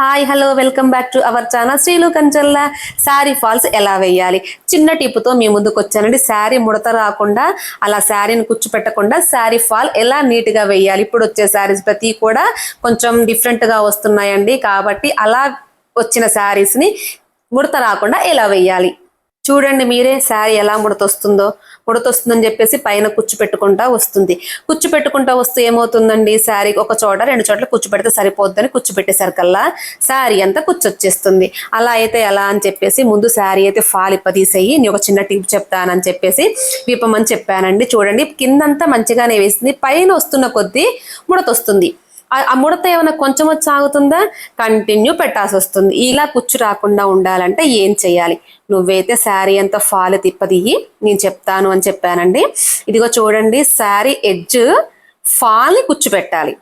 Hi hello welcome back to our channel Srilu Kanchella sari falls ఎలా వేయాలి? చిన్న టిప్తో మీ ముందుకు వచ్చానండి. శారీ ముడత రాకుండా అలా శారీని కూర్చోపెట్టకుండా శారీ ఫాల్ ఎలా నీట్గా వేయాలి? ఇప్పుడు వచ్చే శారీస్ ప్రతి కూడా కొంచెం డిఫరెంట్గా వస్తున్నాయండి. కాబట్టి అలా వచ్చిన శారీస్ని ముడత రాకుండా ఎలా వేయాలి? చూడండి మీరే శారీ ఎలా ముడతొస్తుందో. ముడతొస్తుందని చెప్పేసి పైన కుచ్చు పెట్టుకుంటా వస్తుంది. కుచ్చు పెట్టుకుంటా వస్తే ఏమవుతుందండి? శారీ ఒక చోట రెండు చోట్ల కుచ్చు పెడితే సరిపోద్దని కుచ్చు పెట్టేసరికల్లా శారీ అంతా కుచ్చు వచ్చేస్తుంది అలా అయితే ఎలా అని చెప్పేసి ముందు శారీ అయితే ఫాల్ ఇప్ప తీసేయి నేను ఒక చిన్న టిప్ చెప్తానని చెప్పేసి విప్పమని చెప్పానండి. చూడండి కిందంతా మంచిగానే వేసింది. పైన వస్తున్న కొద్దీ ముడతొస్తుంది. ఆ- ముడత ఏమైనా కొంచెం వచ్చి ఆగుతుందా కంటిన్యూ పెట్టాల్సి వస్తుంది. ఇలా కుచ్చు రాకుండా ఉండాలంటే ఏం చేయాలి? నువ్వైతే శారీ అంతా ఫాల్ తిప్పదియ్యి నేను చెప్తాను అని చెప్పానండి. ఇదిగో చూడండి శారీ ఎడ్జ్ ఫాల్ని కుచ్చు పెట్టాలి.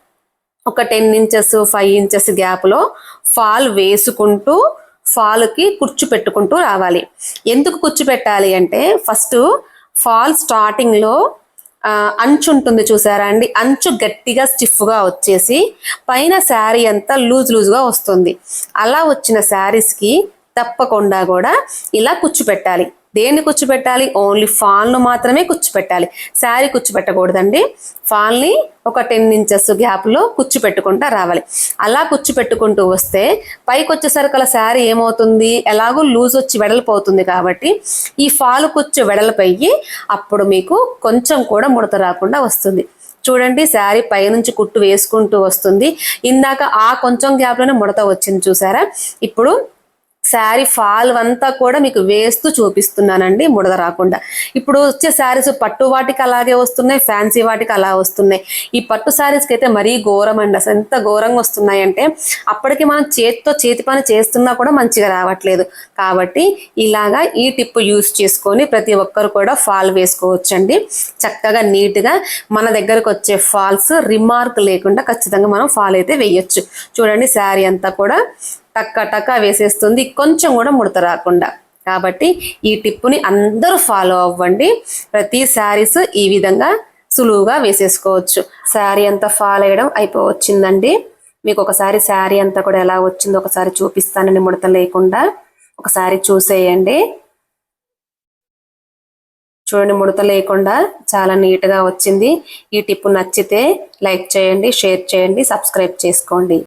ఒక టెన్ ఇంచెస్ ఫైవ్ ఇంచెస్ గ్యాప్లో ఫాల్ వేసుకుంటూ ఫాల్కి కుర్చు పెట్టుకుంటూ రావాలి. ఎందుకు కుర్చు పెట్టాలి అంటే ఫస్ట్ ఫాల్ స్టార్టింగ్లో అంచు ఉంటుంది చూసారా అండి? అంచు గట్టిగా స్టిఫ్గా వచ్చేసి పైన శారీ అంతా లూజ్ లూజ్గా వస్తుంది. అలా వచ్చిన శారీస్కి తప్పకుండా కూడా ఇలా కుచ్చు పెట్టాలి. దేన్ని కూర్చోబెట్టాలి? ఓన్లీ ఫాల్ను మాత్రమే కూర్చోబెట్టాలి. శారీ కూర్చోబెట్టకూడదండి. ఫాల్ని ఒక టెన్ ఇంచెస్ గ్యాప్లో కుచ్చు పెట్టుకుంటా రావాలి. అలా కుచ్చు పెట్టుకుంటూ వస్తే పైకి వచ్చేసరికి అలా శారీ ఏమవుతుంది? ఎలాగో లూజ్ వచ్చి వెడలిపోతుంది కాబట్టి ఈ ఫాల్ కుచ్చు వెడలిపోయి అప్పుడు మీకు కొంచెం కూడా ముడత రాకుండా వస్తుంది. చూడండి శారీ పైనుంచి కుట్టు వేసుకుంటూ వస్తుంది. ఇందాక ఆ కొంచెం గ్యాప్లోనే ముడత వచ్చింది చూసారా? ఇప్పుడు శారీ ఫాల్ అంతా కూడా మీకు వేస్తూ చూపిస్తున్నానండి ముడద రాకుండా. ఇప్పుడు వచ్చే శారీస్ పట్టు వాటికి అలాగే వస్తున్నాయి ఫ్యాన్సీ వాటికి అలా వస్తున్నాయి. ఈ పట్టు శారీస్కి అయితే మరీ ఘోరం అండి అసలు ఎంత ఘోరంగా వస్తున్నాయంటే అప్పటికి మనం చేతితో చేతి పని చేస్తున్నా కూడా మంచిగా రావట్లేదు. కాబట్టి ఇలాగా ఈ టిప్ యూస్ చేసుకొని ప్రతి ఒక్కరు కూడా ఫాల్ వేసుకోవచ్చండి. చక్కగా నీట్గా మన దగ్గరకు వచ్చే ఫాల్స్ రిమార్క్ లేకుండా ఖచ్చితంగా మనం ఫాల్ అయితే వేయచ్చు. చూడండి శారీ అంతా కూడా టక్క టక్క వేసేస్తుంది. కొంచెం కూడా ముడత రాకుండా. కాబట్టి ఈ టిప్పుని అందరూ ఫాలో అవ్వండి. ప్రతి శారీస్ ఈ విధంగా సులువుగా వేసేసుకోవచ్చు. శారీ అంతా ఫాలో అయ్యడం అయిపోవచ్చిందండి. మీకు ఒకసారి శారీ అంతా కూడా ఎలా వచ్చిందో ఒకసారి చూపిస్తానని ముడత లేకుండా. ఒకసారి చూసేయండి. చూడండి ముడత లేకుండా చాలా నీట్గా వచ్చింది. ఈ టిప్ నచ్చితే లైక్ చేయండి షేర్ చేయండి సబ్స్క్రైబ్ చేసుకోండి.